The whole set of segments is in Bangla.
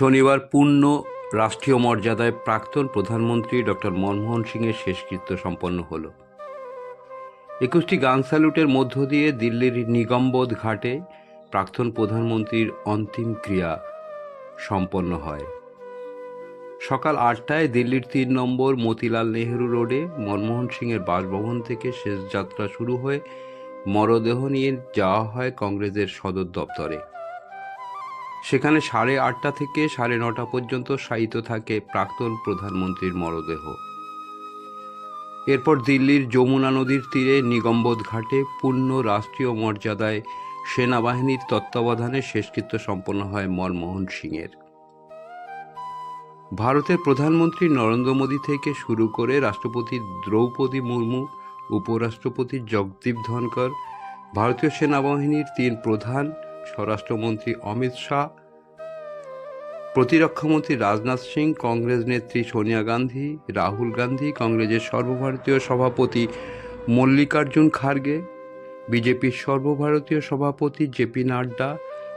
শনিবার পূর্ণ রাষ্ট্রীয় মর্যাদায় প্রাক্তন প্রধানমন্ত্রী ডক্টর মনমোহন সিংয়ের শেষকৃত্য সম্পন্ন হল। একুশটি গান স্যালুটের মধ্য দিয়ে দিল্লির নিগমবোধ ঘাটে প্রাক্তন প্রধানমন্ত্রীর অন্তিম ক্রিয়া সম্পন্ন হয়। সকাল আটটায় দিল্লির তিন নম্বর মতিলাল নেহেরু রোডে মনমোহন সিংয়ের বাসভবন থেকে শেষ যাত্রা শুরু হয়ে মরদেহ নিয়ে যাওয়া হয় কংগ্রেসের সদর দপ্তরে। সেখানে সাড়ে আটটা থেকে সাড়ে নটা পর্যন্ত শায়িত থাকে প্রাক্তন প্রধানমন্ত্রীর মরদেহ। এরপর দিল্লির যমুনা নদীর তীরে নিগমবোধ ঘাটে পূর্ণ রাষ্ট্রীয় মর্যাদায় সেনাবাহিনীর তত্ত্বাবধানে শেষকৃত্য সম্পন্ন হয় মনমোহন সিংয়ের। ভারতের প্রধানমন্ত্রী নরেন্দ্র মোদী থেকে শুরু করে রাষ্ট্রপতি দ্রৌপদী মুর্মু, উপরাষ্ট্রপতি জগদীপ ধনকর ভারতীয় সেনাবাহিনীর তিন প্রধান স্বরাষ্ট্রমন্ত্রী অমিত শাহ, প্রতিরক্ষামন্ত্রী রাজনাথ সিং, কংগ্রেস নেত্রী সোনিয়া গান্ধী, রাহুল গান্ধী, কংগ্রেসের সর্বভারতীয় সভাপতি মল্লিকার্জুন খার্গে, বিজেপির সর্বভারতীয় সভাপতি জেপি নাড্ডা,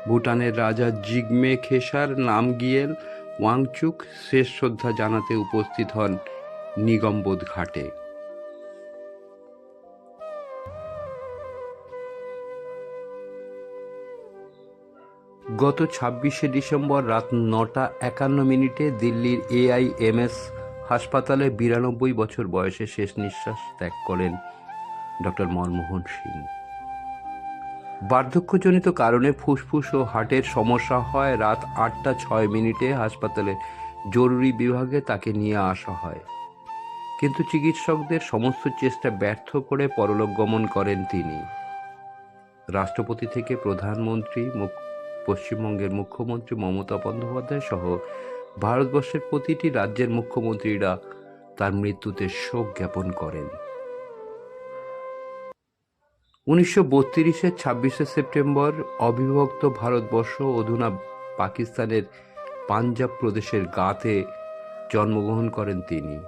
ভুটানের রাজা জিগমে খেসার, নামগিয়েল ওয়াংচুক শেষ শ্রদ্ধা জানাতে উপস্থিত হন নিগমবোধ ঘাটে। গত ছাব্বিশে ডিসেম্বর রাত নটা একান্ন মিনিটে দিল্লির এআইএমএস হাসপাতালে বিরানব্বই বছর বয়সে শেষ নিঃশ্বাস ত্যাগ করেন ডক্টর মনমোহন সিং। বার্ধক্যজনিত কারণে ফুসফুস ও হার্টের সমস্যা হয়। রাত আটটা ছয় মিনিটে হাসপাতালে জরুরি বিভাগে তাকে নিয়ে আসা হয়। কিন্তু চিকিৎসকদের সমস্ত চেষ্টা ব্যর্থ করে পরলোক গমন করেন তিনি। রাষ্ট্রপতি থেকে প্রধানমন্ত্রী মুখ- পশ্চিমবঙ্গের মুখ্যমন্ত্রী মমতা বন্দ্যোপাধ্যায় সহ ভারতবর্ষের প্রতিটি রাজ্যের মুখ্যমন্ত্রীরা তার মৃত্যুতে শোক জ্ঞাপন করেন। উনিশশো বত্রিশের ছাব্বিশে সেপ্টেম্বর অবিভক্ত ভারতবর্ষ অধুনা পাকিস্তানের পাঞ্জাব প্রদেশের গাতে জন্মগ্রহণ করেন তিনি।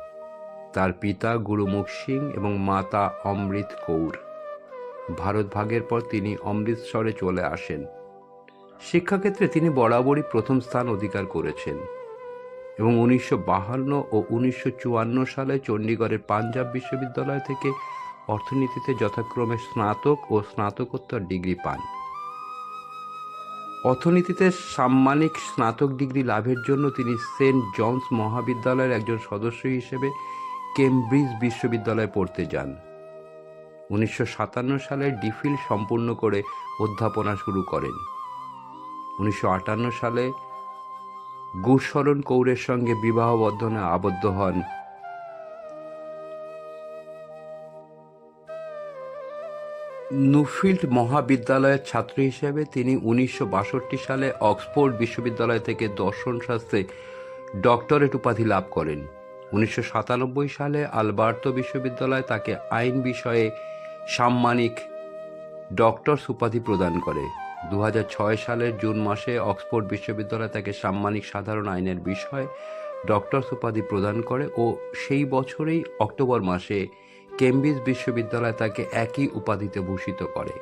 তার পিতা গুরুমুখ সিং এবং মাতা অমৃত কৌর। ভারত ভাগের পর তিনি অমৃতসরে চলে আসেন। শিক্ষাক্ষেত্রে তিনি বরাবরই প্রথম স্থান অধিকার করেছেন এবং উনিশশো বাহান্ন ও উনিশশো চুয়ান্ন সালে চণ্ডীগড়ের পাঞ্জাব বিশ্ববিদ্যালয় থেকে অর্থনীতিতে যথাক্রমে স্নাতক ও স্নাতকোত্তর ডিগ্রি পান। অর্থনীতিতে সাম্মানিক স্নাতক ডিগ্রি লাভের জন্য তিনি সেন্ট জনস মহাবিদ্যালয়ের একজন সদস্য হিসেবে কেমব্রিজ বিশ্ববিদ্যালয়ে পড়তে যান। উনিশশো সাতান্ন সালে ডিফিল সম্পূর্ণ করে অধ্যাপনা শুরু করেন। উনিশশো আটান্ন সালে গুরশরণ কৌরের সঙ্গে বিবাহ বন্ধনে আবদ্ধ হন। নুফিল্ড মহাবিদ্যালয়ের ছাত্র হিসেবে তিনি উনিশশো বাষট্টি সালে অক্সফোর্ড বিশ্ববিদ্যালয় থেকে দর্শন শাস্ত্রে ডক্টরেট উপাধি লাভ করেন। উনিশশো সাতানব্বই সালে আলবার্তো বিশ্ববিদ্যালয় তাকে আইন বিষয়ে সাম্মানিক ডক্টরস উপাধি প্রদান করে। দু হাজার ছয় সালের জুন মাসে অক্সফোর্ড বিশ্ববিদ্যালয় তাকে সাম্মানিক সাধারণ আইনের বিষয়ে ডক্টরস উপাধি প্রদান করে ও সেই বছরেই অক্টোবর মাসে কেমব্রিজ বিশ্ববিদ্যালয় তাকে একই উপাধিতে ভূষিত করে।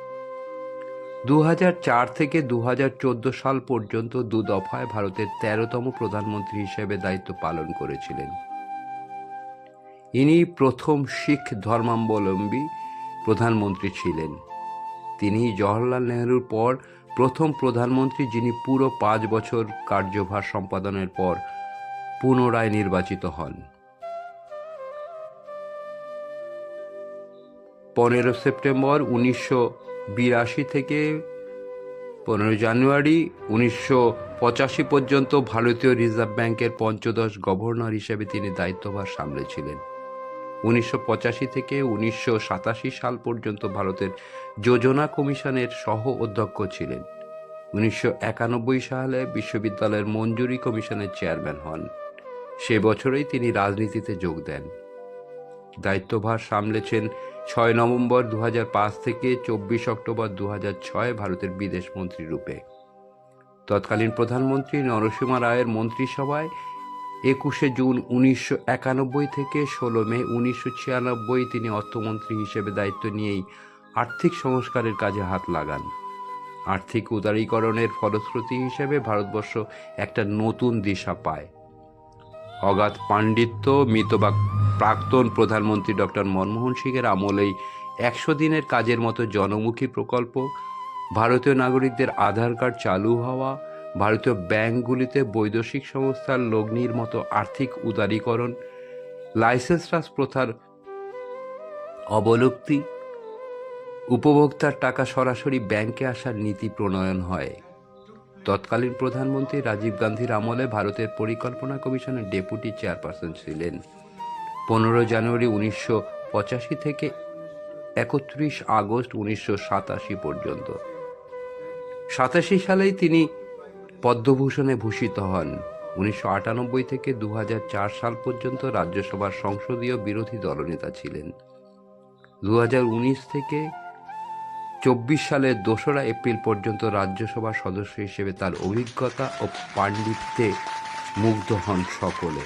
দু হাজার চার থেকে দু হাজার চোদ্দ সাল পর্যন্ত দু দফায় ভারতের তেরোতম প্রধানমন্ত্রী হিসেবে দায়িত্ব পালন করেছিলেন। ইনি প্রথম শিখ ধর্মাবলম্বী প্রধানমন্ত্রী ছিলেন। তিনি জওহরলাল নেহরুর পর প্রথম প্রধানমন্ত্রী যিনি পুরো পাঁচ বছর কার্যভার সম্পাদনের পর পুনরায় নির্বাচিত হন। পনেরো সেপ্টেম্বর উনিশশো বিরাশি থেকে পনেরো জানুয়ারি উনিশশো পঁচাশি পর্যন্ত ভারতীয় রিজার্ভ ব্যাংকের পঞ্চদশ গভর্নর হিসেবে তিনি দায়িত্বভার সামলেছিলেন। উনিশশো পঁচাশি থেকে উনিশশো সাতাশি সাল পর্যন্ত ভারতের যোজনা কমিশনের সহ অধ্যক্ষ ছিলেন। উনিশশো একানব্বই সালে বিশ্ববিদ্যালয়ের মঞ্জুরি কমিশনের চেয়ারম্যান হন। সে বছরেই তিনি রাজনীতিতে যোগ দেন। দায়িত্বভার সামলেছেন ছয় নভেম্বর দু হাজার পাঁচ থেকে চব্বিশ অক্টোবর দু ভারতের বিদেশ মন্ত্রী রূপে। তৎকালীন প্রধানমন্ত্রী নরসিমা রায়ের মন্ত্রিসভায় একুশে জুন উনিশশো একানব্বই থেকে ষোলো মে উনিশশো ছিয়ানব্বই তিনি অর্থমন্ত্রী হিসেবে দায়িত্ব নিয়েই আর্থিক সংস্কারের কাজে হাত লাগান। আর্থিক উদারীকরণের ফলশ্রুতি হিসেবে ভারতবর্ষ একটা নতুন দিশা পায়। অগাধ পাণ্ডিত্য মিতবা প্রাক্তন প্রধানমন্ত্রী ডক্টর মনমোহন সিংয়ের আমলেই একশো দিনের কাজের মতো জনমুখী প্রকল্প, ভারতীয় নাগরিকদের আধার কার্ড চালু হওয়া ভারতীয় ব্যাংকগুলিতে বৈদেশিক সংস্থার লগ্নির মতো আর্থিক উদারীকরণ, লাইসেন্স প্রথার অবলুপ্তি, উপভোক্তার টাকা সরাসরি ব্যাংকে আসার নীতি প্রণয়ন হয়। তৎকালীন প্রধানমন্ত্রী রাজীব গান্ধীর আমলে ভারতের পরিকল্পনা কমিশনের ডেপুটি চেয়ারপারসন ছিলেন। পনেরো জানুয়ারি উনিশশো পঁচাশি থেকে একত্রিশ আগস্ট উনিশশো সাতাশি পর্যন্ত। সাতাশি সালেই তিনি পদ্মভূষণে ভূষিত হন। উনিশশো আটানব্বই থেকে দু হাজার চার সাল পর্যন্ত রাজ্যসভার সংসদীয় বিরোধী দলনেতা ছিলেন। দু হাজার উনিশ থেকে চব্বিশ সালের দোসরা এপ্রিল পর্যন্ত রাজ্যসভার সদস্য হিসেবে তার অভিজ্ঞতা ও পাণ্ডিত্যে মুগ্ধ হন সকলে।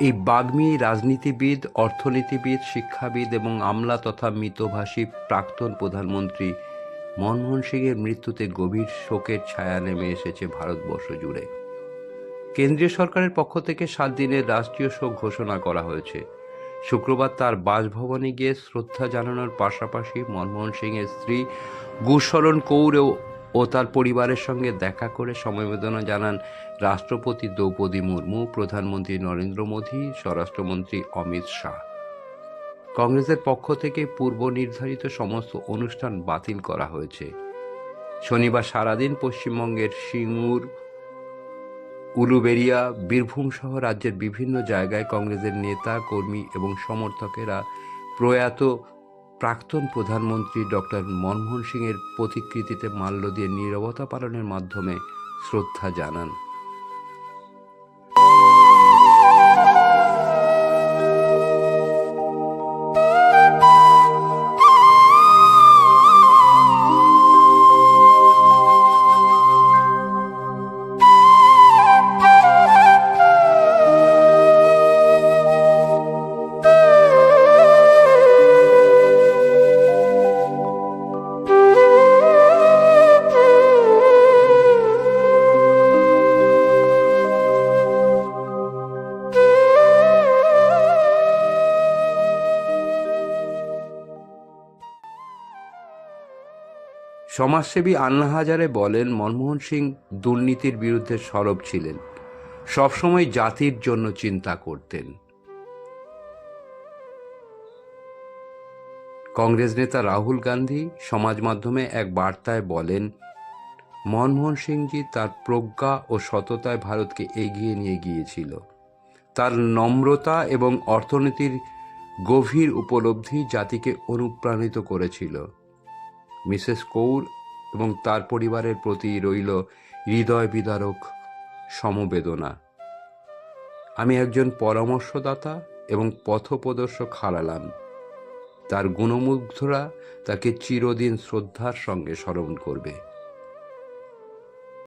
এই বাগ্মী রাজনীতিবিদ, অর্থনীতিবিদ, শিক্ষাবিদ এবং আমলা তথা মিতভাষী প্রাক্তন প্রধানমন্ত্রী মনমোহন সিংয়ের মৃত্যুতে গভীর শোকের ছায়া নেমে এসেছে ভারতবর্ষ জুড়ে। কেন্দ্রীয় সরকারের পক্ষ থেকে সাত দিনের রাষ্ট্রীয় শোক ঘোষণা করা হয়েছে। শুক্রবার তার বাসভবনে গিয়ে শ্রদ্ধা জানানোর পাশাপাশি মনমোহন সিংয়ের স্ত্রী গুশরণ কৌর ও- ও তার পরিবারের সঙ্গে দেখা করে সমবেদনা জানান রাষ্ট্রপতি দ্রৌপদী মুর্মু, প্রধানমন্ত্রী নরেন্দ্র মোদী, স্বরাষ্ট্রমন্ত্রী অমিত শাহ। কংগ্রেসের পক্ষ থেকে পূর্ব নির্ধারিত সমস্ত অনুষ্ঠান বাতিল করা হয়েছে। শনিবার সারাদিন পশ্চিমবঙ্গের সিঙ্গুর উলুবেরিয়া বীরভূম সহ রাজ্যের বিভিন্ন জায়গায় কংগ্রেসের নেতা, কর্মী এবং সমর্থকেরা প্রয়াত প্রাক্তন প্রধানমন্ত্রী ডক্টর মনমোহন সিংয়ের প্রতিকৃতিতে মাল্য দিয়ে নিরবতা পালনের মাধ্যমে শ্রদ্ধা জানান। সমাজসেবী আন্না হাজারে বলেন, মনমোহন সিং দুর্নীতির বিরুদ্ধে সরব ছিলেন। সবসময় জাতির জন্য চিন্তা করতেন। কংগ্রেস নেতা রাহুল গান্ধী সমাজ মাধ্যমে এক বার্তায় বলেন, মনমোহন সিংজি তার প্রজ্ঞা ও সততায় ভারতকে এগিয়ে নিয়ে গিয়েছিল। তার নম্রতা এবং অর্থনীতির গভীর উপলব্ধি জাতিকে অনুপ্রাণিত করেছিল। মিসেস কৌর এবং তার পরিবারের প্রতি রইল হৃদয় বিদারক সমবেদনা। আমি একজন পরামর্শদাতা এবং পথপ্রদর্শক হারালাম। তার গুণমুগ্ধরা তাকে চিরদিন শ্রদ্ধার সঙ্গে স্মরণ করবে।